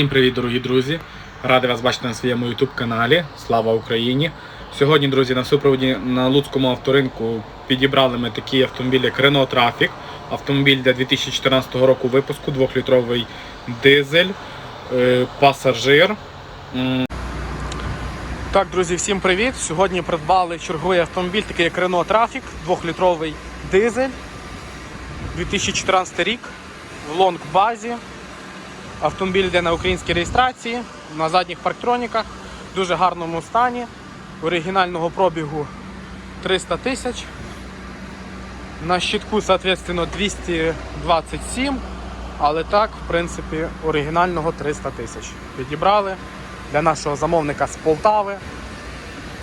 Всім привіт, дорогі друзі! Радий вас бачити на своєму YouTube каналі. Слава Україні! Сьогодні, друзі, на супроводі на Луцькому авторинку підібрали ми такі автомобілі, як Renault Traffic. Автомобіль для 2014 року випуску, 2-літровий дизель, е, пасажир. Так, друзі, всім привіт! Сьогодні придбали черговий автомобіль, такий як Renault Traffic, 2-літровий дизель. 2014 рік в лонг-базі. Автомобіль йде на українській реєстрації, на задніх парктроніках, в дуже гарному стані. Оригінального пробігу 300 тисяч. На щитку, соответственно, 227, але так, в принципі, оригінального 300 тисяч. Підібрали для нашого замовника з Полтави.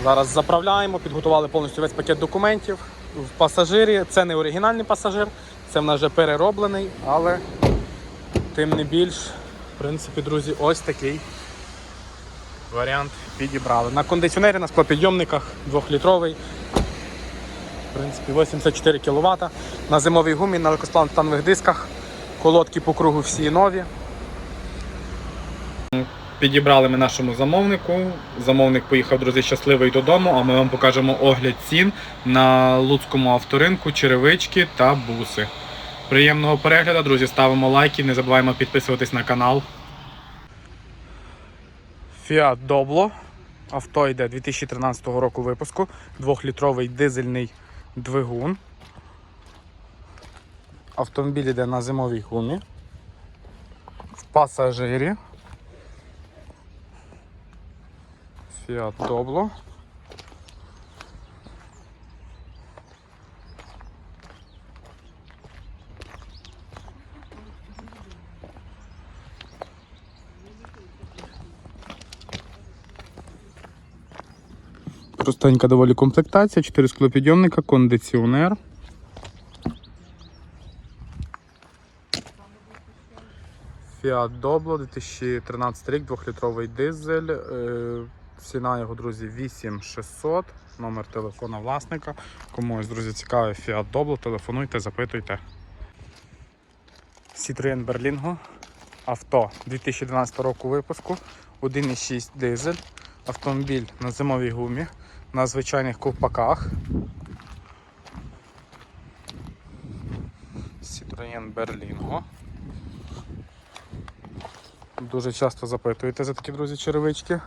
Зараз заправляємо, підготували повністю весь пакет документів. В пасажирі це не оригінальний пасажир, це в нас вже перероблений, але тим не більш, в принципі, друзі, ось такий варіант підібрали. На кондиціонері, на склопідйомниках 2-літровий. В принципі, 84 кВт. На зимовій гумі, на легкосплавних дисках. Колодки по кругу всі нові. Підібрали ми нашому замовнику. Замовник поїхав, друзі, щасливий додому, а ми вам покажемо огляд цін на Луцькому авторинку, черевички та буси. Приємного перегляду, друзі, ставимо лайки, не забуваємо підписуватись на канал. Fiat Doblo. Авто йде 2013 року випуску. 2-літровий дизельний двигун. Автомобіль йде на зимовій гумі. В пасажирі. Fiat Doblo. Простенька доволі комплектація, 4 склопідйомника, кондиціонер. Fiat Doblo 2013 рік, 2-літровий дизель. Е, Ціна його, друзі, 8600. Номер телефона власника. Комусь, друзі, цікавий Fiat Doblo, телефонуйте, запитуйте. Citroen Berlingo. Авто 2012 року випуску. 1,6 дизель. Автомобіль на зимовій гумі, на звичайних ковпаках. Citroen Berlingo. Дуже часто запитуєте за такі друзі черевички.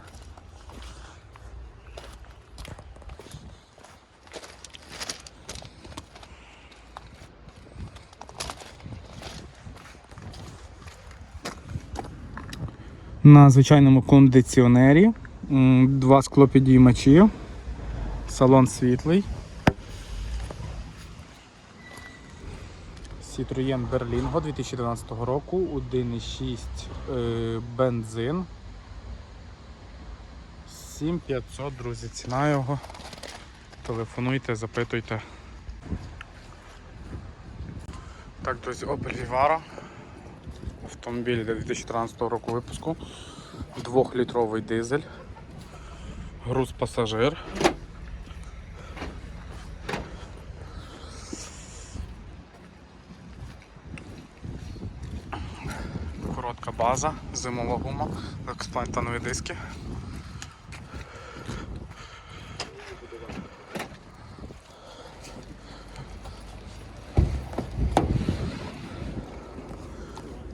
На звичайному кондиціонері. Два склопідіймачі. Салон світлий. Citroen Berlingo 2012 року, 1,6 е, бензин. 7500, друзі, ціна його. Телефонуйте, запитуйте. Так, друзі, Opel Vivaro. Автомобіль для 2014 року випуску. 2-літровий дизель. Груз пасажир. Коротка база, зимова гума, експлантанові диски.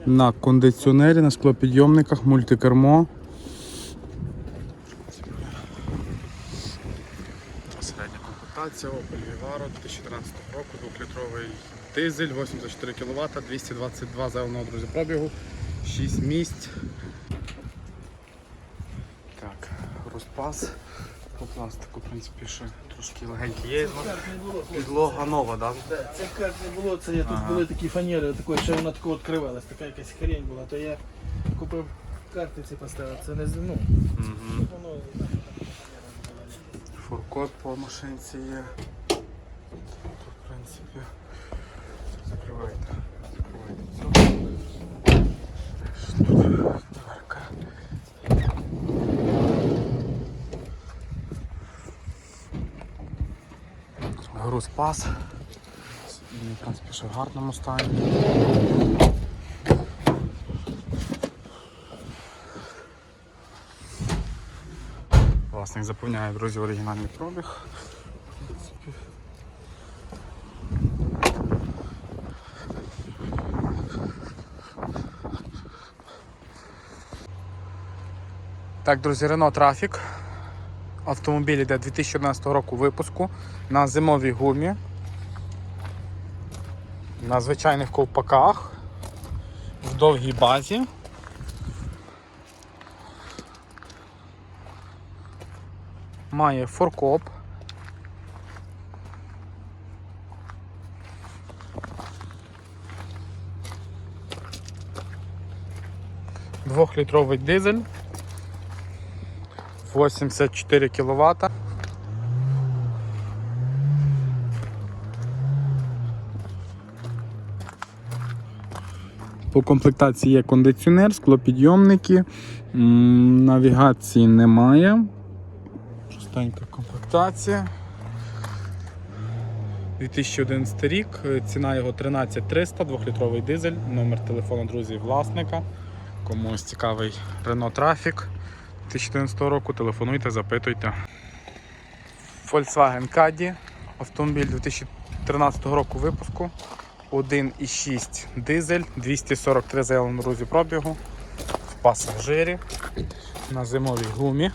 На кондиціонері, на склопідйомниках, мультикермо. Комплектація Opel Vivaro 2014 року, 2-літровий дизель, 84 кВт, 222 зеленого друзі пробігу, 6 місць. Так, розпас. По пластику, в принципі, ще трошки легенький є. Підлога нова, так? Да, це карт не було, це я тут Ага. були такі фанери, такої, що вона тако відкривалась, така якась хрень була, то я купив карти ці поставив. Це не ну, Угу. воно Фуркоп по машинці є. Тут, в принципі, закривайте. Закривайте цю. Дверка. Груз пас. Він, в принципі, ще в гарному стані. Власник запевняє, друзі, оригінальний пробіг. Так, друзі, Renault Traffic. Автомобіль йде 2011 року випуску на зимовій гумі. На звичайних ковпаках в довгій базі. Має форкоп. Двохлітровий дизель. 84 кВт. По комплектації є кондиціонер, склопідйомники, навігації немає. Простенька комплектація. 2011 рік, ціна його 13300, 2-літровий дизель, номер телефону друзі власника. Комусь цікавий Renault Traffic 2011 року, телефонуйте, запитуйте. Volkswagen Caddy, автомобіль 2013 року випуску. 1,6 дизель, 243 заявленому розі пробігу в пасажирі на зимовій гумі.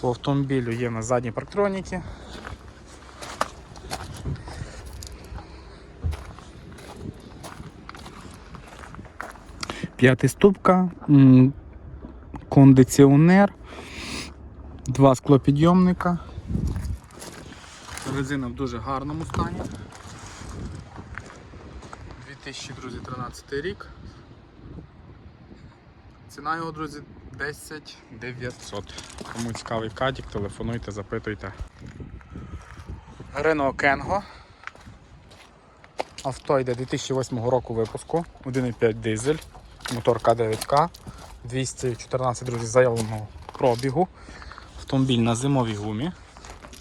По автомобілю є на задні парктроніки. П'ятиступка, кондиціонер, два склопідйомника. Резина в дуже гарному стані. 2013 рік. Ціна його, друзі, 10 900. Кому цікавий кадік, телефонуйте, запитуйте. Renault Kengo. Авто йде 2008 року випуску, 1,5 дизель, мотор К9К, 214 друзі, заявленого пробігу. Автомобіль на зимовій гумі,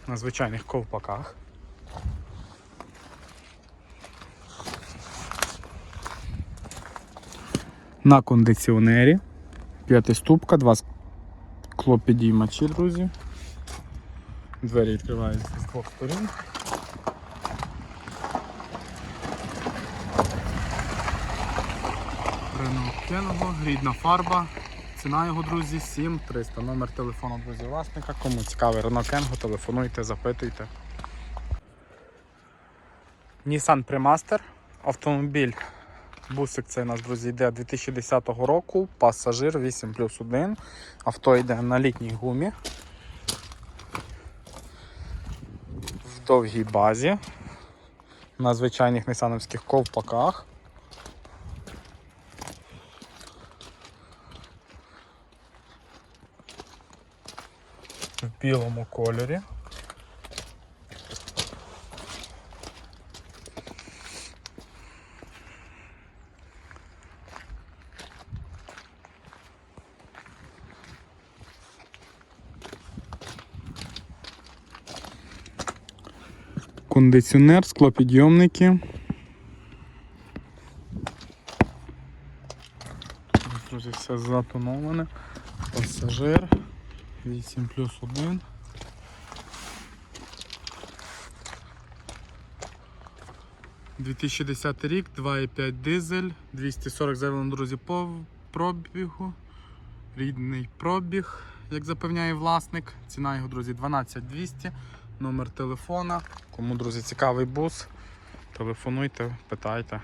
на звичайних ковпаках. На кондиціонері. П'ятиступка, два склопідіймачі, друзі. Двері відкриваються з двох сторін. Renault Kengo, рідна фарба. Ціна його, друзі, 7300. Номер телефону, друзі, власника. Кому цікавий Renault Kengo, телефонуйте, запитуйте. Nissan Premaster. Автомобіль Бусик цей нас, друзі, йде 2010 року, пасажир 8 плюс 1. Авто йде на літній гумі. В довгій базі. На звичайних нісановських ковпаках. В білому кольорі. Кондиціонер, склопідйомники. Друзі, все затоноване. Пасажир 8 плюс 1. «2010 рік, 2,5 дизель, 240 заявлено, друзі, по пробігу. Рідний пробіг, як запевняє власник. Ціна його, друзі, 12200 номер телефона. Кому, друзі, цікавий бус, телефонуйте, питайте.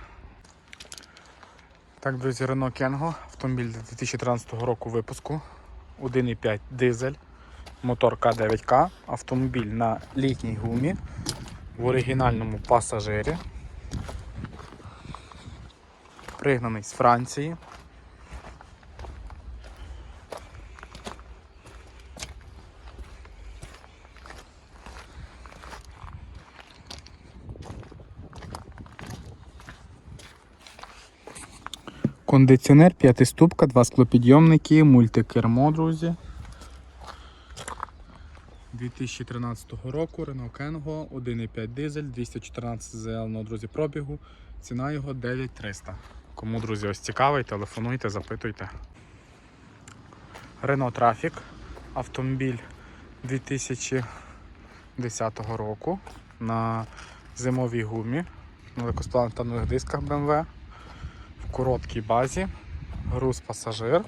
Так, друзі, Renault Kengo, автомобіль 2013 року випуску. 1,5 дизель, мотор К9К, автомобіль на літній гумі, в оригінальному пасажирі. Пригнаний з Франції. Кондиціонер, п'ятиступка, два склопідйомники, мультикермо, друзі. 2013 року Renault Kengo, 1,5 дизель, 214 заявленого, друзі, пробігу. Ціна його 9300. Кому, друзі, ось цікавий, телефонуйте, запитуйте. Renault Traffic. Автомобіль 2010 року на зимовій гумі, на легкосплантанових дисках BMW, короткій базі, груз пасажир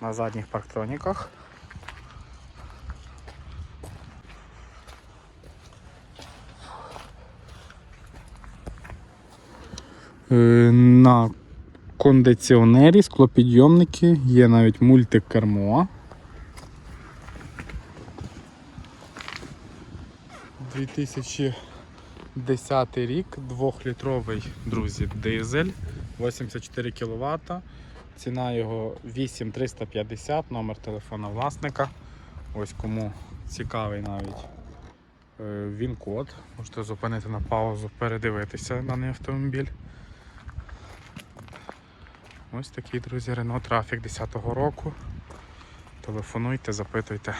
на задніх парктроніках. Е, На кондиціонері, склопідйомники, є навіть мультикермо. 2010 рік, 2-літровий, друзі, дизель, 84 кВт. Ціна його 8350, номер телефона власника. Ось кому цікавий навіть е, він-код. Можете зупинити на паузу, передивитися даний автомобіль. Ось такий, друзі, Renault Traffic 10-го року. Телефонуйте, запитуйте.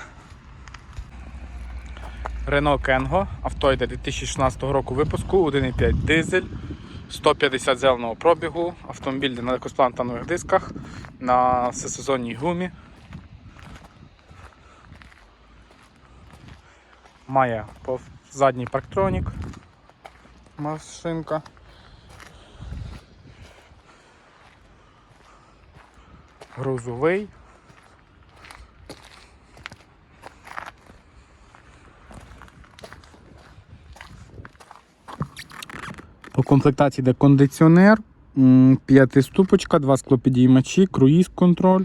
Renault Kengo, авто йде 2016 року випуску, 1,5 дизель, 150 зеленого пробігу, автомобіль на легкосплантанових дисках, на всесезонній гумі. Має задній парктронік. Машинка. Грузовий. По комплектації йде кондиціонер, п'ятиступочка, два склопідіймачі, круїз контроль,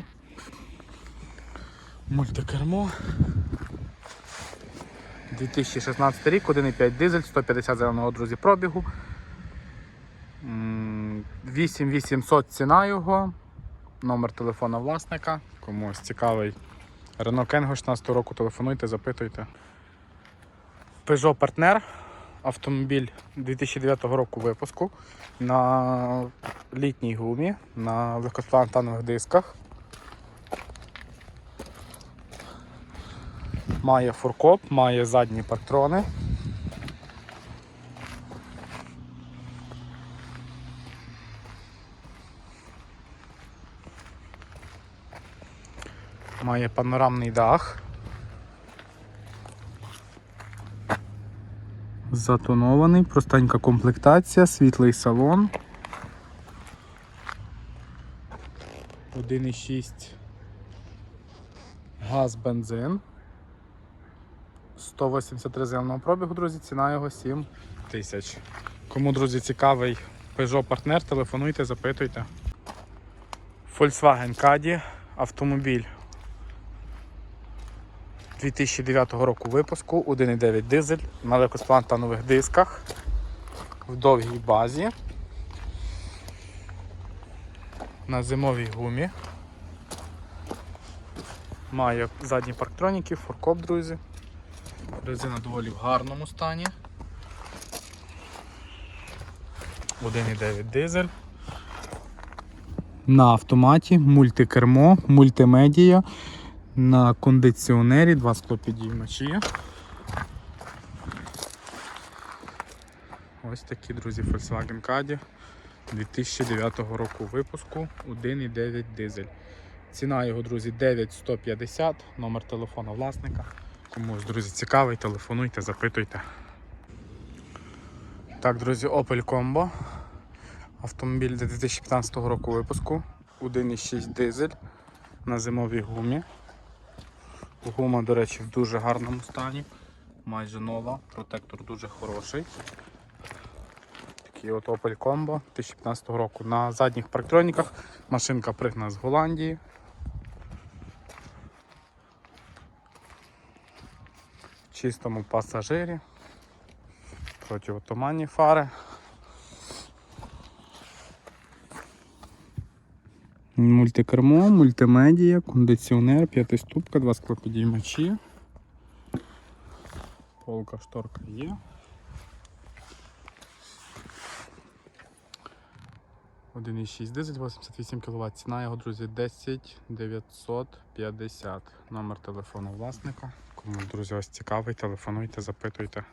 мультикермо. 2016 рік, 1,5 дизель, 150 зеленого друзі пробігу. 8800 ціна його, номер телефона власника. Комусь цікавий Renault Kengo 16 року телефонуйте, запитуйте. Peugeot Partner. Автомобіль 2009 року випуску на літній гумі, на легкосплантанових дисках. Має фуркоп, має задні патрони. Має панорамний дах. Затонований, простенька комплектація, світлий салон. 1,6 газ бензин. 183 зеленого пробігу, друзі, ціна його 7 тисяч. Кому, друзі, цікавий Peugeot партнер, телефонуйте, запитуйте. Volkswagen Caddy, автомобіль 2009 року випуску, 1,9 дизель на легкосплантанових дисках в довгій базі. На зимовій гумі. Має задні парктроніки, фуркоп, друзі. Резина доволі в гарному стані. 1,9 дизель. На автоматі, мультикермо, мультимедія, на кондиціонері, два склопідіймачі. Ось такі, друзі, Volkswagen Caddy 2009 року випуску 1,9 дизель. Ціна його, друзі, 9150, номер телефона власника. Комусь, друзі, цікавий, телефонуйте, запитуйте. Так, друзі, Opel Combo. Автомобіль 2015 року випуску. 1,6 дизель на зимовій гумі. Гума, до речі, в дуже гарному стані. Майже нова, протектор дуже хороший. Такий от Opel Combo 2015 року. На задніх парктроніках машинка пригнана з Голландії. В чистому пасажирі. Противотуманні фари. Мультикермо, мультимедія, кондиціонер, п'ятиступка, два склопідіймачі. Полка шторка є. Один і 6 дизель, 88 кВт. Ціна його, друзі, 10 950. Номер телефону власника. Кому, друзі, ось цікавий, телефонуйте, запитуйте.